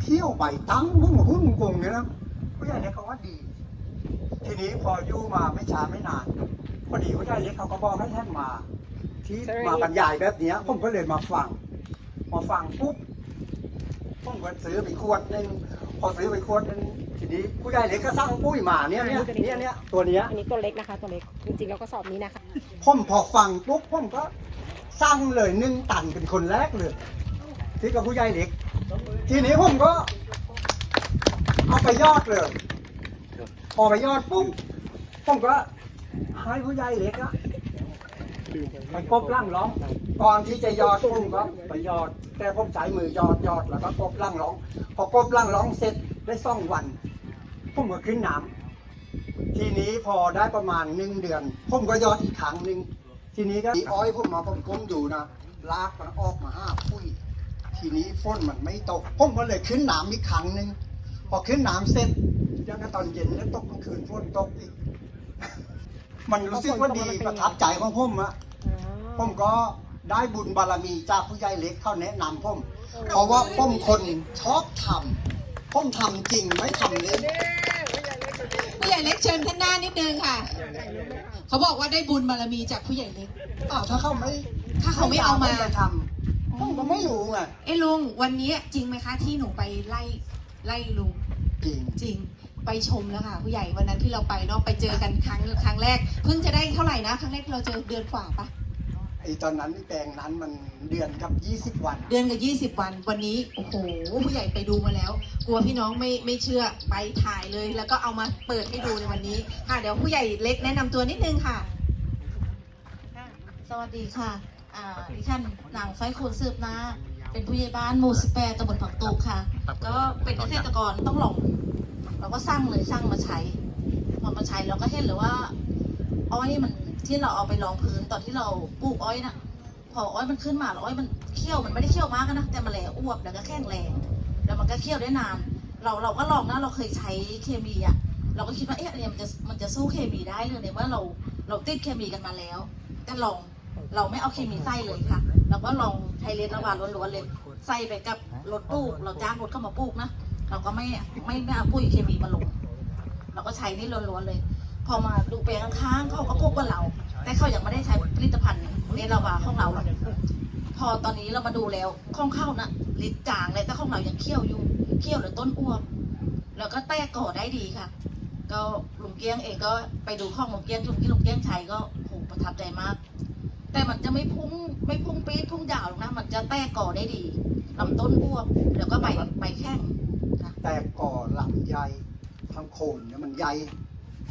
เที่ยวใบตั้งหุ้งหุ้งกงเนี่ยนะผู้ใหญ่เล็กเขาว่าดี ทีนี้พออยู่มาไม่ช้าไม่นานพอดีผู้ใหญ่เล็กเขาก็บอกให้ท่านมา ที่มาบรรยายแบบเนี้ย ผมก็เลยมาฟังมาฟังปุ๊บผมก็ซื้อไปขวดหนึ่งพอซื้อไปขวดหนึ่งทีนี้ผู้ใหญ่เล็กก็สั่งปุ้ยมาเนี่ยเนี่ยเนี่ยเนี่ยตัวเนี้ยอันนี้ตัวเล็กนะคะตัวเล็กจริงๆแล้วก็สอบนี้นะคะผมพอฟังปุ๊บผมก็สั่งเลยหนึ่งตันเป็นคนแรกเลยที่กับผู้ใหญ่เล็ก ทีนี้ผมก็ เอาไปยอดเลย พอไปยอดปุ๊บผมก็ให้ผู้ใหญ่เล็กอะไปกบล่างร้องก่อนที่จะยอดผมก็ไปยอด แต่ผมใช้มือยอดยอดแล้วก็กบล่างร้อง พอกบล่างร้องเสร็จได้สองวันผมก็ขึ้นน้ำทีนี้พอได้ประมาณหนึ่งเดือน ผมก็ยอดอีกครั้งหนึ่งทีนี้ก็อีอ้อยผมมาผมก้มอยู่นะลากมันออกมาห้าพุ้ย ทีนี้ฝนมันไม่ตกผมก็เลยขึ้นน้ำอีกครั้งหนึ่งพอขึ้นน้ำเสร็จยังก็ตอนเย็นแล้วตกกลางคืนฝนตกอีก มันรู้สึกว่าดีประทับใจของผมอะผมก็ได้บุญบารมีจากผู้ใหญ่เล็กเขาแนะนำผมเพราะว่าผมคนชอบทำผมทำจริงไม่ทำเล่นผู้ใหญ่เล็กเชิญข้างหน้านิดนึงค่ะ เขาบอกว่าได้บุญบารมีจากผู้ใหญ่เล็กอ้าวถ้าเขาไม่ ถ้าเขาไม่เอามาไปทำ ผมก็ไม่รู้ไงเอ้ลุงวันนี้จริงไหมคะ ที่หนูไปไล่ไล่ลุงจริงจริงไปชมแล้วค่ะผู้ใหญ่วันนั้นที่เราไปเนาะไปเจอกันครั้งครั้งแรก เพิ่งจะได้เท่าไหร่นะ ครั้งแรกที่เราเจอเดือนกว่าปะไอ้ตอนนั้นแปลงนั้นมันเดือนกับยี่สิบ20 วัน เดือนกับยี่สิบวันวันนี้โอ้โหผู้ใหญ่ไปดูมาแล้ว กลัวพี่น้องไม่ไม่เชื่อไปถ่ายเลย แล้วก็เอามาเปิดให้ดูในวันนี้ค่ะเดี๋ยวผู้ใหญ่เล็กแนะนำตัวนิดนึงค่ะค่ะสวัสดีค่ะ อ่าดิฉันนางไฟคูณสืบนาเป็นผู้ใหญ่บ้านหมู่18ตำบลผักตูกค่ะ ก็เป็นเกษตรกรต้องลงเราก็สร้างเลยสร้างมาใช้พอมาใช้เราก็เห็นเลยว่า อ้อยมันที่เราเอาไปรองพื้นตอนที่เราปลูกอ้อยน่ะพออ้อยมันขึ้นมาแล้วอ้อยมันเคี่ยวมันไม่ได้เคี่ยวมากนะแต่มันแหลอ้วบแล้วก็แข็งแรงแล้วมันก็เคี่ยวได้นานเราเราก็ลองนะเราเคยใช้เคมีอะเราก็คิดว่าเอ๊ะอันเนี้ยมันจะมันจะสู้เคมีได้เลยในเมื่อเราเราติดเคมีกันมาแล้ว แต่ลอง เราไม่เอาเคมีใส่เลยค่ะ เราก็ลองใช้เลนระหว่าล้วนๆเลยใส่ไปกับรถปลูก เราจ้างรถเข้ามาปลูกนะเราก็ไม่ไม่ไม่เอาปุ๋ยเคมีมาลง เราก็ใช้นี่ล้วนๆเลย พอมาดูแปลงข้างเขาก็ปลูกกับเรา แต่เขายังไม่ได้ใช้ผลิตภัณฑ์เลนระหว่าของเราหรอกพอตอนนี้เรามาดูแล้วข้องเข้านะลิตรจางเลยแต่ของเรายังเคี่ยวอยู่เคี่ยวหรือต้นอ้วกแล้วก็แตกก่อได้ดีค่ะ ก็ลุงเกี้ยงเองก็ไปดูข้องลุงเกี้ยงลุงที่ลุงเกี้ยงใช้ก็โหประทับใจมาก แต่มันจะไม่พุ่งไม่พุ่งปี๊ดพุ่งยาวหรอกนะ มันจะแตกก่อได้ดีลำต้นอ้วกแล้วก็ใบใบแข้งแต่ก่อลำใหญ่ทำโคนเนี่ยมันใหญ่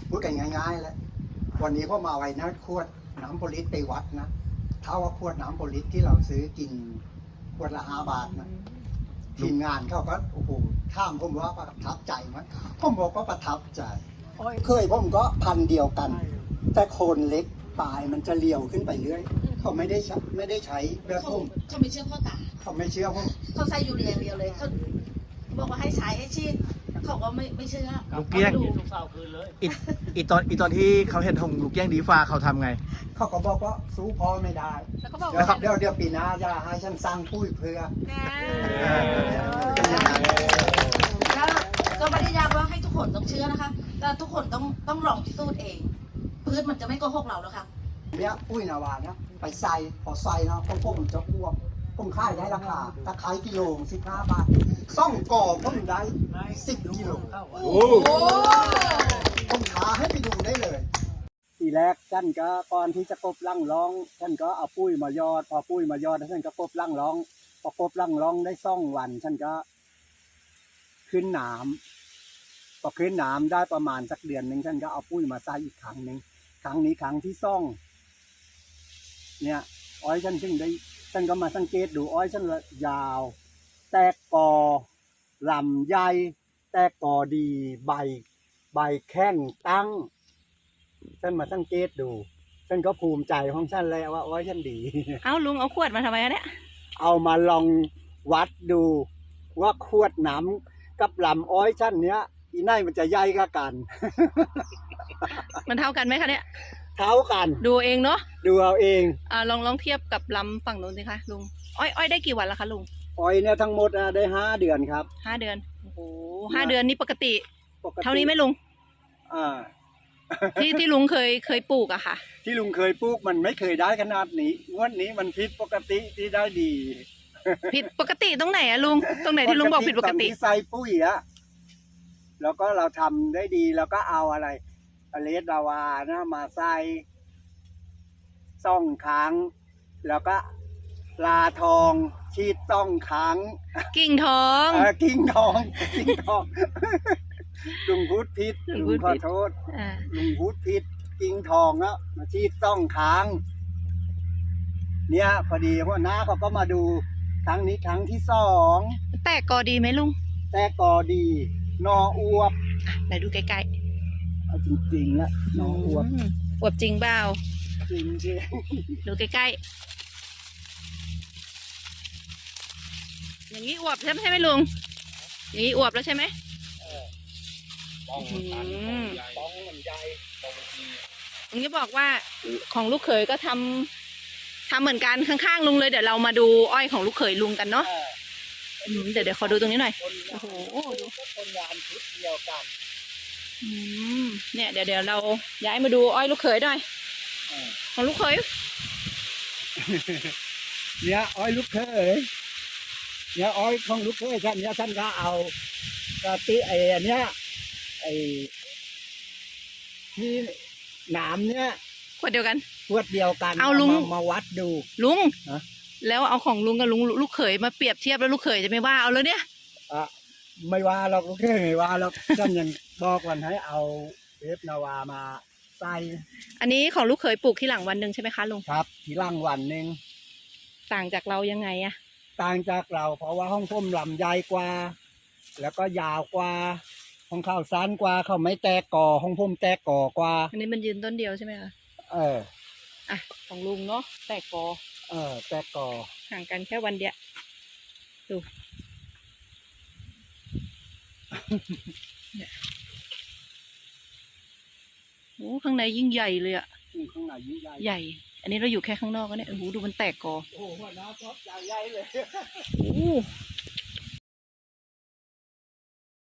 พูดกันง่ายๆแล้ววันนี้พ่อมาไว้นะขวดน้ำโพลิสไปวัดนะถ้าว่าขวดน้ำโพลิสที่เราซื้อกินขวดละห้าบาทนะทีมงานเขาก็โอ้โหถามผมว่าประทับใจไหมผมบอกว่าประทับใจเคยผมก็พันธุ์เดียวกัน แต่โคนเล็ก ปลายมันจะเลียวขึ้นไปเรื่อย เขาไม่ได้ใช้ไม่ได้ใช้แบบเขาผมเขาไม่เชื่อพ่อตา เขาไม่เชื่อผมเขาใส่ยูเรียอย่างเดียวเลยเขาบอกว่าให้ใช้ให้ชีดเขาก็ไม่ไม่เชื่อลูกเกี้ยง ขาดูอีอีตอนอีตอนที่เขาเห็นธงลูกแย่งดีฟ้าเขาทำไง เขาก็บอกว่าสู้พ่อไม่ได้แล้วก็บอกเดี๋ยวว่าเดี๋ยวเดี๋ยวปีหน้าจะให้ฉันสร้างปุ้ยเพื่อก็ก็ไม่ได้ย้ำว่าให้ทุกคนต้องเชื่อนะคะแต่ทุกคนต้องต้องลองพิสูจน์เอง พืชมันจะไม่โกหกเราแล้วค่ะเนี่ยปุ้ยนาวาเนี่ยไปใส่พอใส่เนาะพวกผมจะอ้วกผมขายได้ราคาตะไคร้กิโลสิบห้าบาทซ่องก่อผมได้สิบกิโลโอ้โหผมท้าให้ไปดูได้เลยทีแรกท่านก็ก่อนที่จะกบลั่งร้องท่านก็เอาปุ้ยมายอด พอปุ้ยมายอดแล้วท่านก็กบลั่งร้องพอกบลั่งร้องได้ซ่องวันท่านก็ ขึ้นหนามพอขึ้นหนามได้ประมาณสักเดือนหนึ่งท่านก็เอาปุ้ยมาใส่อีกครั้งหนึ่ง ครั้งนี้ครั้งที่ซ่อง เนี่ยอ้อยฉันถึงได้ฉันก็มาสังเกตดูอ้อยฉันละยาว แตกกอลำใหญ่แตกกอดีใบ ใบแข้งตั้งฉันมาสังเกตดูฉันก็ภูมิใจของฉันแล้วว่าอ้อยฉันดี เอ้าลุงเอาขวดมาทำไมอะเนี่ยเอามาลองวัดดูว่าขวดหน้ำกับลำอ้อยชั้นเนี้ย อีไนมันจะใหญ่กับกัน มันเท่ากันไหมคะเนี่ย เท่ากัน ดูเองเนาะ ดูเอาเองอ่าลองลองเทียบกับลำฝั่งนู้นสิคะลุง อ้อยอ้อยได้กี่วันแล้วคะลุง อ้อยเนี่ยทั้งหมดอะได้ห้าเดือนครับ ห้าเดือน โอ้โหห้าเดือนนี่ปกติ ปกติเท่านี้ไหมลุง อ่า ที่ที่ลุงเคยเคยปลูกอะค่ะ ที่ลุงเคยปลูกมันไม่เคยได้ขนาดนี้งวดนี้มันผิดปกติที่ได้ดีผิดปกติตรงไหนอะลุง ตรงไหนที่ลุงบอกผิดปกติอนที่ใส่ปุ๋ยอะแล้วก็เราทำได้ดีแล้วก็เอาอะไรอ เลสลาวานะมาใส่ซ่องค้าง แล้วก็ลาทองชีดซ่องค้างกิ่งทอง เออกิ้งทองกิ้งทองลุงพูดผิดลุงลุพูงขอผิดโทษ อ่าลุงพูดผิดกิ้งทองอะมาชีดซ่องค้าง เนี่ยพอดีหัวหน้าเขาก็มาดูครั้งนี้ครั้งที่สองแตกกอดีไหมลุงแต่กอดี นออวบ ไหนดูใกล้ เอาจริงๆละๆนออวบมอวบจริงเปล่าจริงจริงดูใกล้ๆ อย่างนี้อวบใช่ไหมใช่ไหมลุง อย่างนี้อวบแล้วใช่ไหมอืมป้องมันใหญ่ลุงจะบอกว่าของลูกเขยก็ทำทำเหมือนกันข้างๆลุงเลยเดี๋ยวเรามาดูอ้อยของลูกเขยลุงกันเนาะอืมเดี๋ยวเดี๋ยวขอดูตรงนี้หน่อย คนโอ้โหดูคนงานชุดเดียวกันอืม เนี่ยเดี๋ยวเดี๋ยวเราย้ายมาดูอ้อยลูกเขยหน่อยเออของลูกเขยเนี่ยอ้อยลูกเคยเนี่ยอ้อยของลูกเคยท่านเนี่ยท่านก็เอากะติไอ้อันเนี้ยไอ้ที่หนามเนี่ยขวดเดียวกันขวดเดียวกันเอาลุงมมาวัดดูลุงฮะแล้วเอาของลุงกับลุงลูกเขยมาเปรียบเทียบแล้วลูกเขยจะไม่ว่าเอาเลยเนี่ยอะ ไม่ว่าหรอกลูกเคยไม่ว่าหรอกท่านยังบอกวันให้เอาเทปนาวามาใส่อันนี้ของลูกเขยปลูกที่หลังวันหนึ่งใช่ไหมคะลุงครับ ทีหล่างวันหนึ่งต่างจากเรายังไงอะต่างจากเรา เพราะว่าห้องพ่มลำใหญ่กว่า แล้วก็ยาวกว่าห้องข้าวสั้นกว่าเขาไม่แตกก่อห้องพ่มแตกก่อกว่า อันนี้มันยืนต้นเดียวใช่ไหมคะเออ อะของลุงเนาะแตกกอเออ แตกก่อห่างกันแค่วันเดียวดูเนี่ย โอ้ข้างในยิ่งใหญ่เลยอะอืมข้างในยิ่งใหญ่ใหญ่ อันนี้เราอยู่แค่ข้างนอกก็เนี่ยโอ้โหดูมันแตกกอโอ้โหหัวหน้าชอบใหญ่ใหญ่เลยโอ้โห